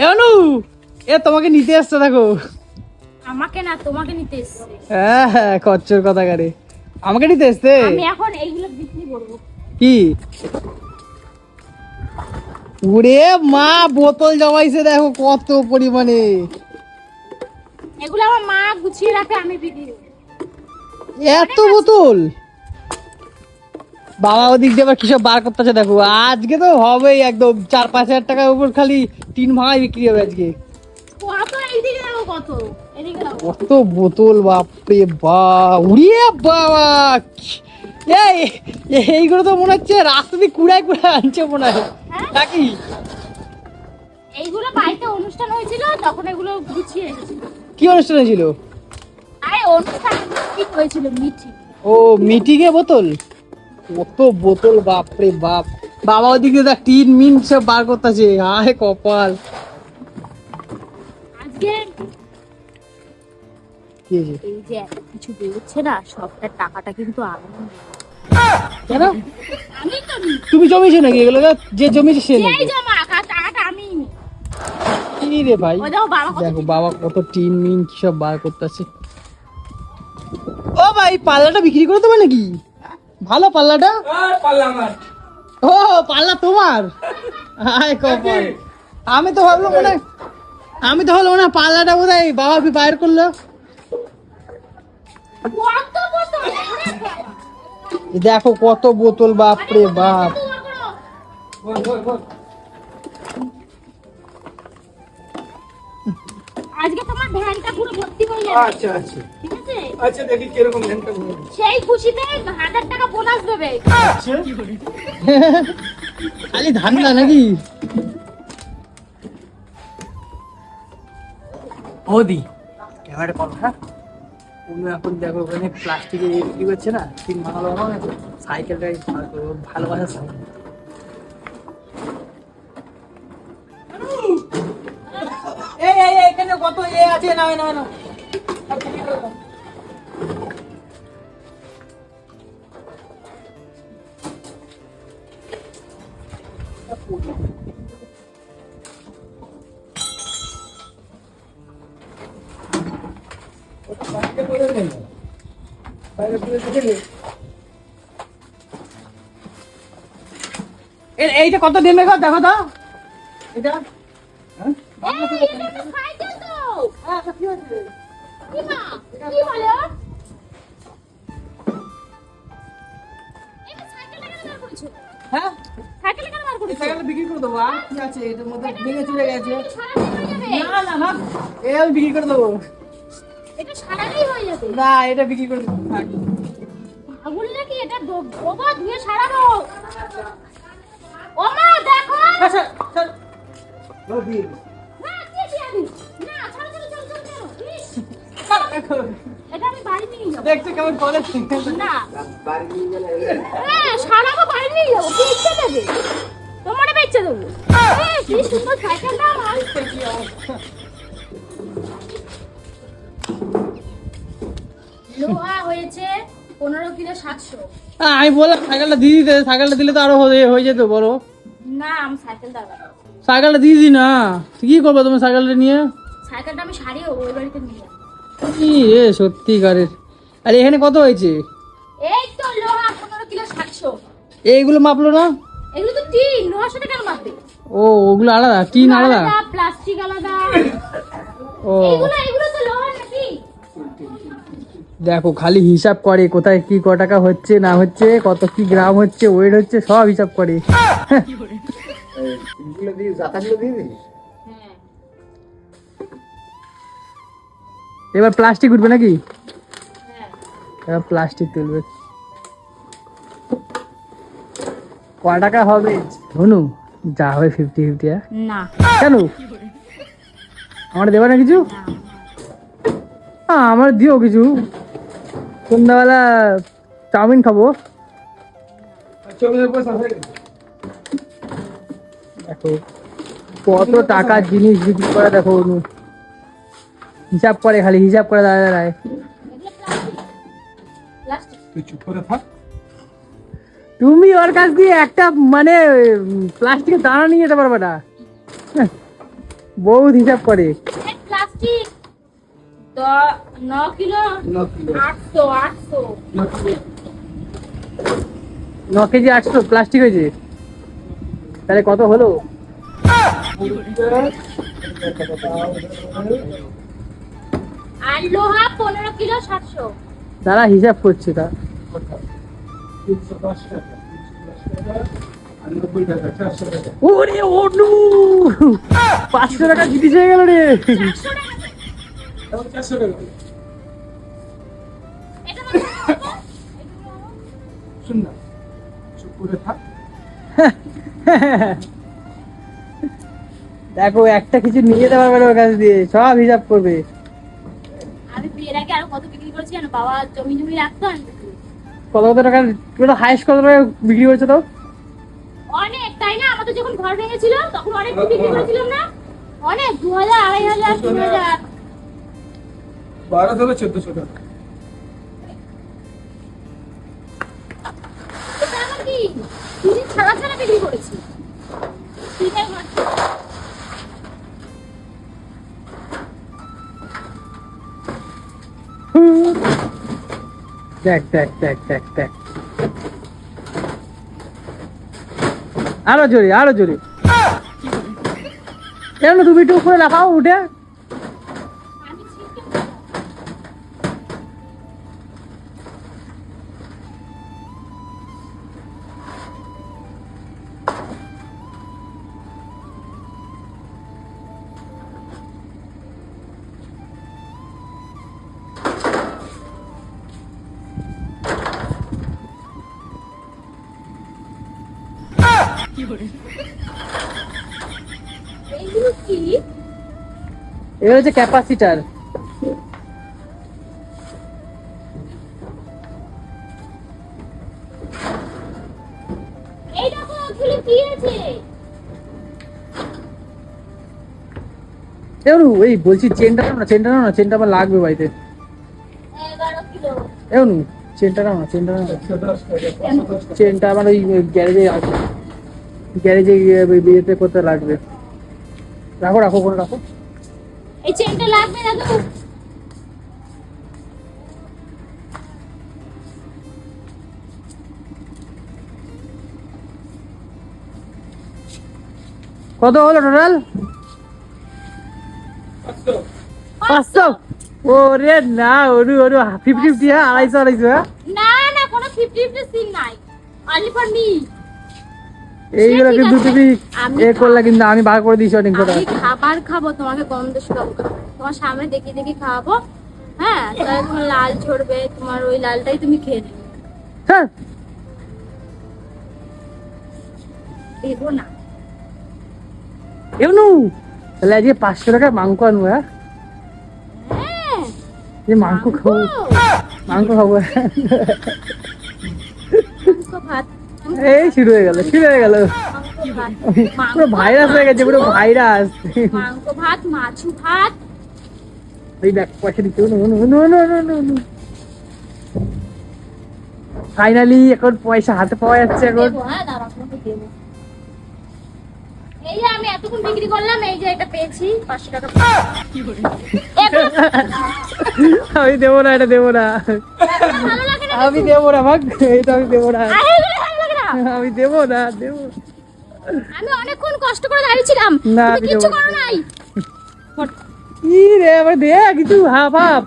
এ অনু এ তোমাকে নিতে আসছে দেখো। আমাকে না তোমাকে নিতে এসছে। হ্যাঁ হ্যাঁ খচ্চর কথা গাড়ি আমাকে নিতে এসছে? আমি এখন এইগুলো বিক্রি করব। কি? ওরে মা বোতল জমাইছে দেখো কত পরিমাণে। এগুলো আমার মা গুছিয়ে রাখে আমি বিক্রি এত বোতল? বাবা ওদিক দিয়ে আবার কিসব বার করতেছে দেখো। আজকে তো হবেই একদম চার পাঁচ হাজার টাকার উপর খালি তিন ভাঙাই বিক্রি হবে আজকে। কত? বোতল বাপরে বা উড়িয়ে বাবা! এই এইগুলো তো মনে হচ্ছে রাস্তা দিয়ে কুড়ায় কুড়ায় আনছে মনে হয়। হ্যাঁ? নাকি? এইগুলো বাড়িতে অনুষ্ঠান হয়েছিল তখন এগুলো গুছিয়ে কি অনুষ্ঠান ছিল আরে অনুষ্ঠান কি হয়েছিল মিঠি ও মিটিংয়ে বোতল? কত বোতল বাপরে বাপ। বাবা ওদিকে দেখ তিন মিন সব বার করতেছে। হায় কপাল। আজকে কি এই যে কিছু বেরোচ্ছে না সবটার টাকাটা কিন্তু আমি কেন? আমি তো নিই। তুমি জমিয়েছো নাকি এগুলো? যে জমিয়েছে সে নাকি। কি রে ভাই? দেখো বাবা কত দেখো বাবা কত টিন মিন কি সব বার করতেছে। ও ভাই পাল্লাটা বিক্রি করে দেবে নাকি? ভালো পাল্লাটা? ও পাল্লা তোমার? হায় কপাল। আমি তো ভাবলাম মনে আমি তো ভাবলাম হয় পাল্লাটা বোধ হয় বাবা বি বাইর করল। দেখো কত বোতল বাপরে বাপ। আজকে তোমার ভ্যানটা পুরো ভর্তি হয়ে যাবে আচ্ছা আচ্ছা। আচ্ছা দেখি কীরকম ধ্যানটা বলে সেই খুশিতে হাজার টাকা বোনাস দেবে। খালি ধান্দা নাকি? বৌদি ক্যামেরা কল হ্যাঁ? অন্য এখন দেখো ওখানে প্লাস্টিকের ইয়ে বিক্রি করছে না? তিন বানালো আমার সাইকেলটাই ভালোবাসা সাইকেল। এই এই এই, এখানে কত এ আছে? না না না করেছ হ্যাঁ সাইকেলটা কেন বার এই করেছ সাইকেলটা বিক্রি করে দেবো, আর আছে? এটার মধ্যে ভেঙে চলে গেছে। হয়ে না না না এ আমি বিক্রি করে দেবো। এটা সারাদিন হয়ে যাবে। না এটা বিক্রি করে দেবো থাক। আগুন নাকি? এটা গোবা ধুয়ে সারাবো। ও মা দেখো। হ্যাঁ, স্যার, স্যার। না কি কি আমি। না ছাড়ো ছাড়ো ছাড়ো ছাড়ো ছাড়ো। এটা আমি বাড়ি নিয়ে যাব। দেখছ কেমন না। হ্যাঁ সারাবো বাড়ি নিয়ে যাব। কি ইচ্ছে দেবে? তোমার বেচে দেবো? হ্যাঁ, কি সুন্দর সাইকেলটা আমার লোহা হয়েছে পনেরো কিলো সাতশো। আমি বললাম সাইকেলটা দিয়ে দিতে সাইকেলটা দিলে তো আরও হয়ে হয়ে যেত বলো। না আমি সাইকেল দাঁড়া সাইকেলটা দিয়ে দি না। তুই কি করবে তুমি সাইকেলটা নিয়ে? সাইকেলটা আমি সারিয়ে ওই বাড়িতে নিয়ে কি রে সত্যিকারের। আরে এখানে কত হয়েছে? এই তো লোহা পনেরো কিলো সাতশো। এইগুলো মাপলো না? এগুলো তো টিন লোহার সাথে কেন মাপবে? ও ওগুলো আলাদা টিন আলাদা? প্লাস্টিক আলাদা। ও। এগুলো এগুলো দেখো খালি হিসাব করে কোথায় কি ক টাকা হচ্ছে না হচ্ছে কত কি গ্রাম হচ্ছে ওয়েট হচ্ছে সব হিসাব করে। হ্যাঁ। এবার প্লাস্টিক উঠবে নাকি? হ্যাঁ। এবার প্লাস্টিক তুলবে। ক টাকা হবে? ধনু যা হবে ফিফটি ফিফটি না। কেন? আমার দেবে না কিছু? হ্যাঁ আমার দিও কিছু। সন্ধ্যাবেলা চাউমিন খাব। দেখো কত টাকার জিনিস বিক্রি করে দেখো অনু। হিসাব করে খালি হিসাব করে দাঁড়ায় দাঁড়ায়। এগুলো প্লাস্টিক প্লাস্টিক তুই চুপ করে থাক। তুমি ওর কাছ দিয়ে একটা মানে প্লাস্টিকের দানা নিয়ে যেতে পারবে না। হ্যাঁ, বহুত হিসাব করে। প্লাস্টিক। ন কিলো আটশো আটশো। ন কেজি আটশো প্লাস্টিক হয়েছে। তাহলে কত হলো? আর লোহা পনেরো কিলো সাতশো। তারা হিসাব করছে তা। ওরে ওনু পাঁচশো টাকা জিনিস হয়ে গেল রে। কত? দেখো একটা কিছু নিয়ে যেতে পারবে না ওর কাছ দিয়ে। সব হিসাব করবে। আমি বিয়ের আগে আরও কত বিক্রি করেছি জানো? বাবা জমি রাখতো। কত কত টাকা পুরো হাইস্ট কত টাকা বিক্রি করছে তো অনেক তাই না? আমাদের যখন ঘর ভেঙেছিল তখন অনেক বিক্রি করেছিলাম না? অনেক দু হাজার আড়াই হাজার তিন হাজার। বারো থেকে চোদ্দশো টাকা ছাড়া ছাড়া বিক্রি করেছি দেখ দেখ দেখ দেখ দেখ। আরও জোরে আরও জোরে। কেন তুমি একটু উপরে লাফাও উঠে। হচ্ছে ক্যাপাসিটার। এই বলছি চেনটা নাও না চেনটা নাও না চেনটা আমার লাগবে বাড়িতে। চেনটা নাও না চেনটা চেনটা আমার ওই গ্যারেজে আছে। গ্যারেজে বিয়েতে করতে লাগবে। রাখো রাখো কোনো রাখো। এই চেনটা লাগবে না তো? কত হলো টোটাল পাঁচশো। ওরে না ওরু ওরু ফিফটি ফিফটি হ্যাঁ আড়াইশো আড়াইশো হ্যাঁ। না না কোনো ফিফটি ফিফটি সিন নাই। অনলি ফর মি এইগুলো কিন্তু তুমি এ করলে কিন্তু আমি বার করে দিয়েছি অনেক আমি খাবার খাব তোমাকে শুকাবো তোমার সামনে দেখি দেখি খাওয়াবো। হ্যাঁ তাহলে তোমার লাল ঝরবে তোমার ওই লালটাই তুমি খেয়ে নেবে। হ্যাঁ। দেবো না। এমনু তাহলে আজকে পাঁচশো টাকা মাংস আনব হ্যাঁ? হ্যাঁ যে মাংস খাব। মাংস খাব। ভাত। এই শুরু হয়ে গেল শুরু হয়ে গেল। পুরো ভাইরাস হয়ে গেছে পুরো ভাইরাস মাংস ভাত মাছু ভাত। এই দেখ পয়সা দিচ্ছে ফাইনালি এখন পয়সা হাতে পাওয়া যাচ্ছে এখন। হ্যাঁ এই যে আমি এতক্ষণ বিক্রি করলাম এই যে এটা পেয়েছি পাঁচশো টাকা আমি দেবো না এটা দেবো না। না আমি দেবো না ভাগ এটা আমি দেবো না। আমি দেবো না দেবো। আমি অনেকক্ষণ কষ্ট করে দাঁড়িয়েছিলাম। না, আমি করো নাই। কি রে আবার দে কিছু হাফ হাফ